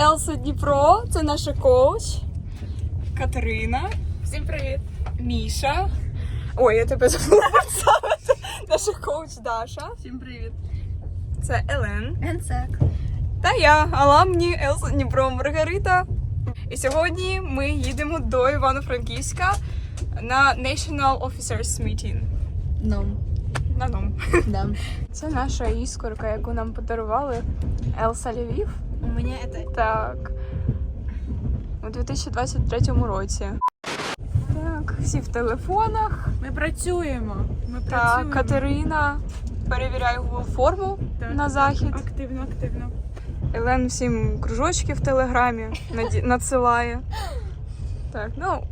Елса Дніпро, це наша коуч. Катерина. Всім привіт! Міша. Ой, я тебе забула представити. Наша коуч Даша. Всім привіт! Це Елен. Генсек. Та я, Аламні Елса Дніпро Маргарита. І сьогодні ми їдемо до Івано-Франківська на National Officers Meeting. Ном. На ном. Да. Це наша іскорка, яку нам подарували Елса Львів. У мене это... Так. У 2023 році. Так, всі в телефонах. Ми працюємо. Ми Так, Катерина перевіряє Google форму Так. на захід. Активно, активно. Елен всім кружочки в телеграмі наді- надсилає. Так, ну,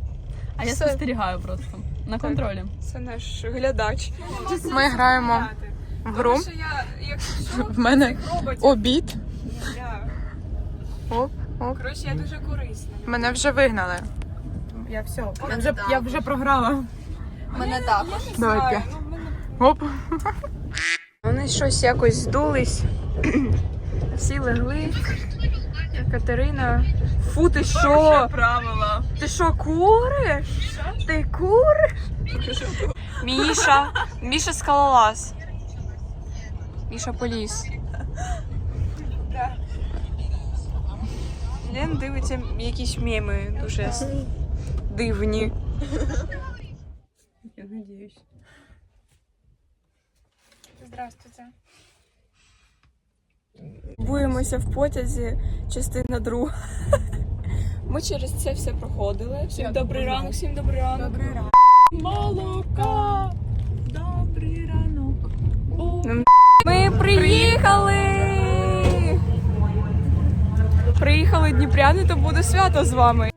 А я Все. спостерігаю просто. На контролі. це наш глядач. Ми граємо в гру. Якщо В мене обід. Оп, оп. Коротше, я дуже корисна. Мене вже вигнали. Я все. Я вже, я вже програла. Мене також. Давайте. Ну, Оп. Вони щось якось здулись. Всі легли. Катерина. Фу, ти що? правила. Ти що, куриш? Ти куриш? Міша. Міша скалолаз. Міша поліз. Лен дивиться якісь меми дуже дивні. Я надіюсь. Здравствуйте. Буємося в потязі, частина друга. Ми через це все проходили. Всім добрий ранок, всім добрий ранок. Добрий ранок. Молока. Добрий ранок. Ми приїхали! Приїхали дніпряни, то буде свято з вами.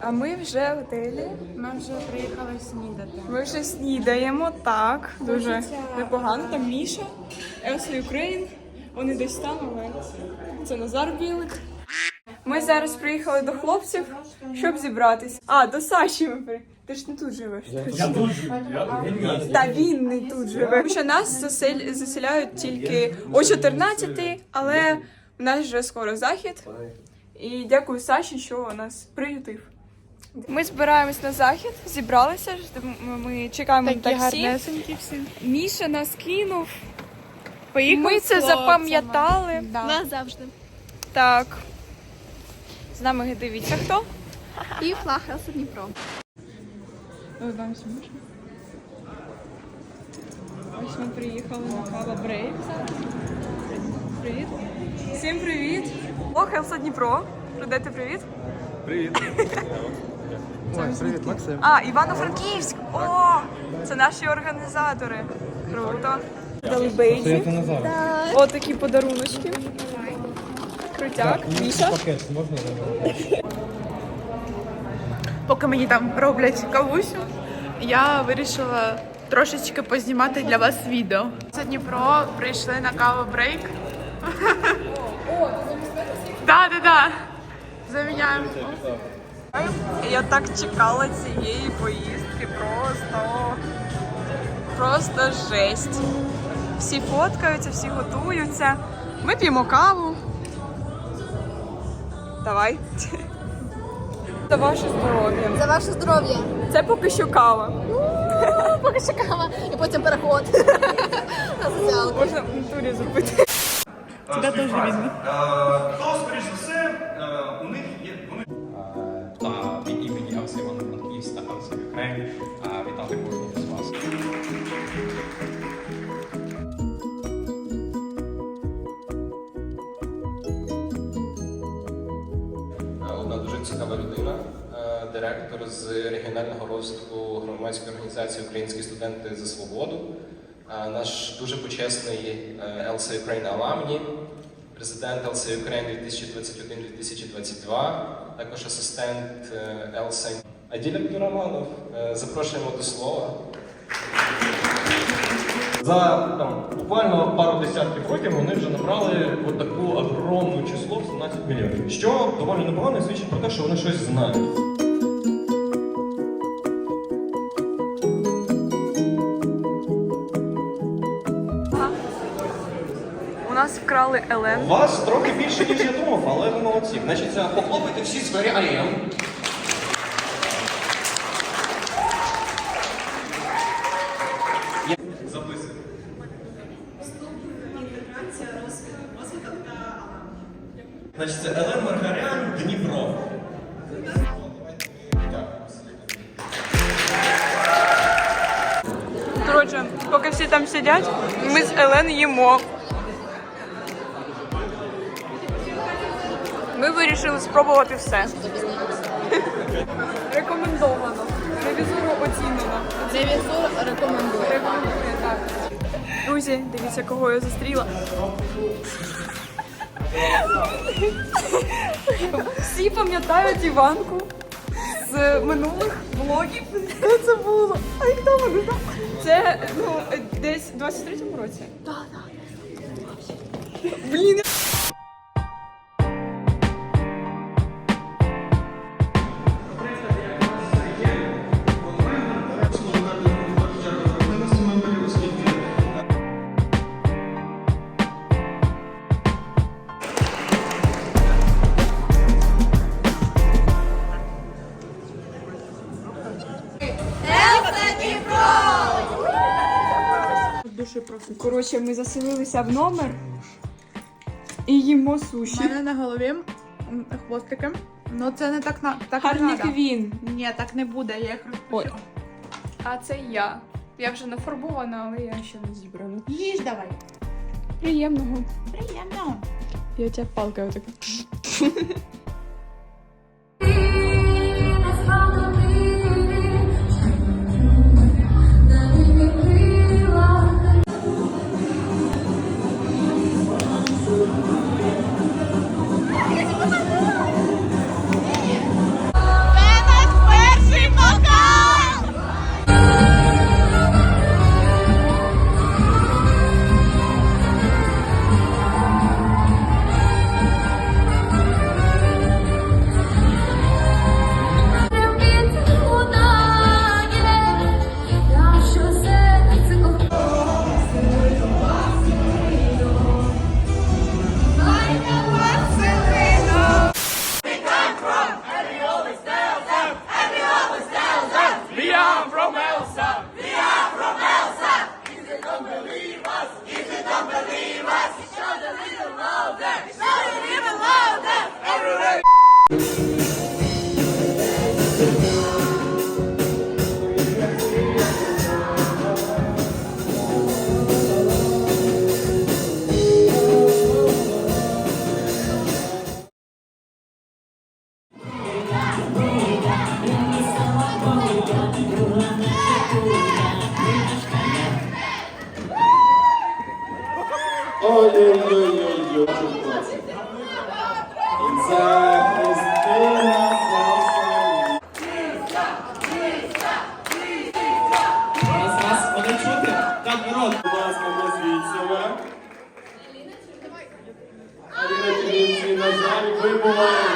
А ми вже в готелі. Ми вже приїхали снідати. Ми вже снідаємо, так, дуже непогано. Там Міша, Елса Україн. Вони десь там, але це Назар Білик. Ми зараз приїхали до хлопців, щоб зібратись. А, до Саші ми при. Ти ж не тут живеш. Я тут живу. Та він не тут живе. Тому що нас засель... заселяють тільки о 14, але в нас вже скоро захід. І дякую Саші, що нас приютив. Ми збираємось на захід, зібралися. Ми чекаємо Такі таксі. гарнесенькі всі. Міша нас кинув. Поїхав Ми з це запам'ятали. Да. Назавжди. Так. З нами дивіться хто. І флаг Елса Дніпро. Ось ми приїхали на кава брейк. Привіт. Всім привіт. О, Хелса Дніпро. Передайте привіт. Привіт. Ой, привіт, Максим. А, Івано-Франківськ! О! Це наші організатори. Круто. Дали бейджі. Назар. О, такі подаруночки. Крутяк. Міша. Пакет можна забрати? Поки мені там роблять кавусю, я вирішила трошечки познімати для вас відео. Це Дніпро прийшли на каву брейк. Так, так, так. Заміняємо. Я так чекала цієї поїздки. Просто. Просто жесть. Всі фоткаються, всі готуються. Ми п'ємо каву. Давай. За ваше здоров'я. За ваше здоров'я. Це поки що кава. Поки що кава. І потім переход. Можна в натурі зробити. Тебе теж видно. Хто, скоріш за все, е, у них є вони та від імені Елси Івано-Франківськ та Елси Ukraine цікава людина, е, директор з регіонального розвитку громадської організації Українські студенти за свободу, Е, наш дуже почесний е, Елса Ukraine Аламні, президент Елса Ukraine 2021-2022, також асистент Елса Аділя Абдураманов. Е, Запрошуємо до слова. За там, буквально пару десятків років вони вже набрали от таку огромну число в 17 мільйонів. Що доволі непогано і свідчить про те, що вони щось знають. У нас вкрали Елен. Вас трохи більше, ніж я думав, але ви молодці. Значить, це похлопайте всі сфері АЕМ. Коротше, поки всі там сидять, ми з Елен їмо. Ми вирішили спробувати все. Рекомендовано. Ревізору оцінено. Ревізор рекомендує. Рекомендує, так. Друзі, дивіться, кого я зустріла. Всі пам'ятають Іванку з минулих влогів. Де це було? А як там вони? Це ну, десь в 23-му році. Так, так. Блін. Коротше, ми заселилися в номер і їмо У мене на голові хвостики. Ну це не так на так не Гарний надо. квін. Ні, так не буде, я їх розпущу. А це я. Я вже нафарбована, але я ще не зібрана. Їж давай. Приємного. Приємно. Я тебе палкою така. вибуває.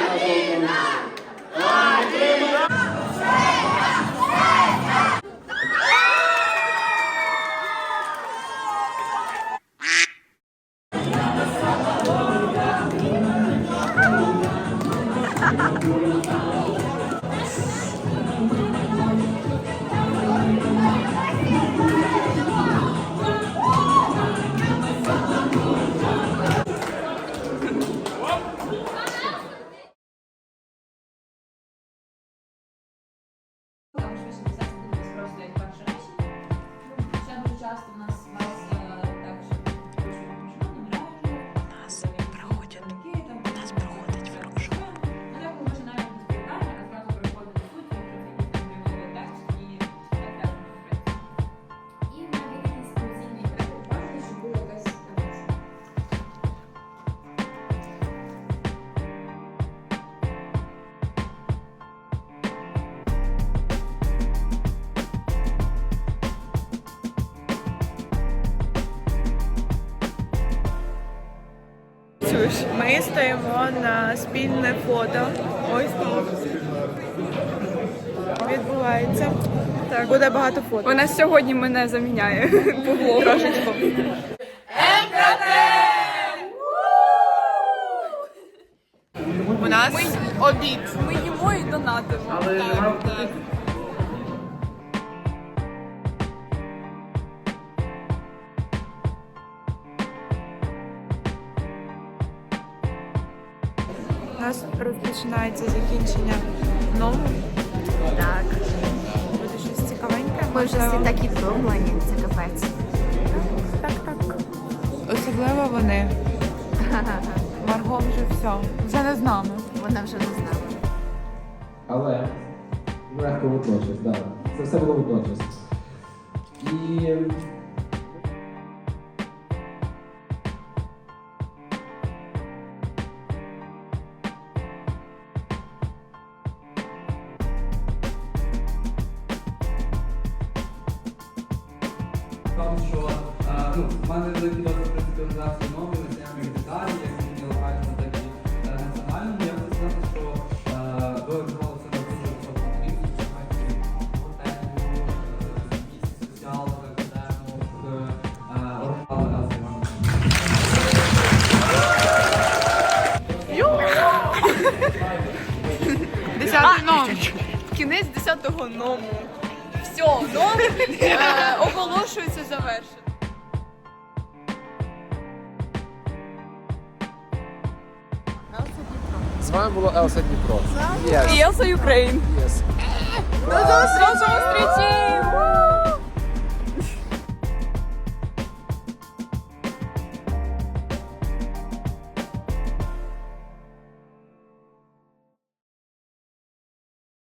nas чуєш? Ми стоїмо на спільне фото. Ось тут. Відбувається. Так. Буде багато фото. Вона сьогодні мене заміняє. Пугло трошечку. У нас обід. Ми їмо і донатимо. Так, так. Розпочинається закінчення нового. Так. Буде щось цікавеньке. Ми вже всі такі втомлені, це капець. Так, так. Особливо вони. Марго вже все. Вже не з нами. Вона вже не знала. Але легко водночас, так. Це все було водночас. І Тому що е, ну, в мене великий досвід організації новини, знайомі в Італії, як і локально, так і е, національно. Я хочу сказати, що е, ви організували себе дуже високому рівні, знаєте, готелю, якісь соціал, академу, організували нас. Десятий номер. Кінець 10-го ному. Все, ном е, оголошується завершено. з вами було Елса Дніпро. І Елса Юкрейн. Yes. До зустрічі!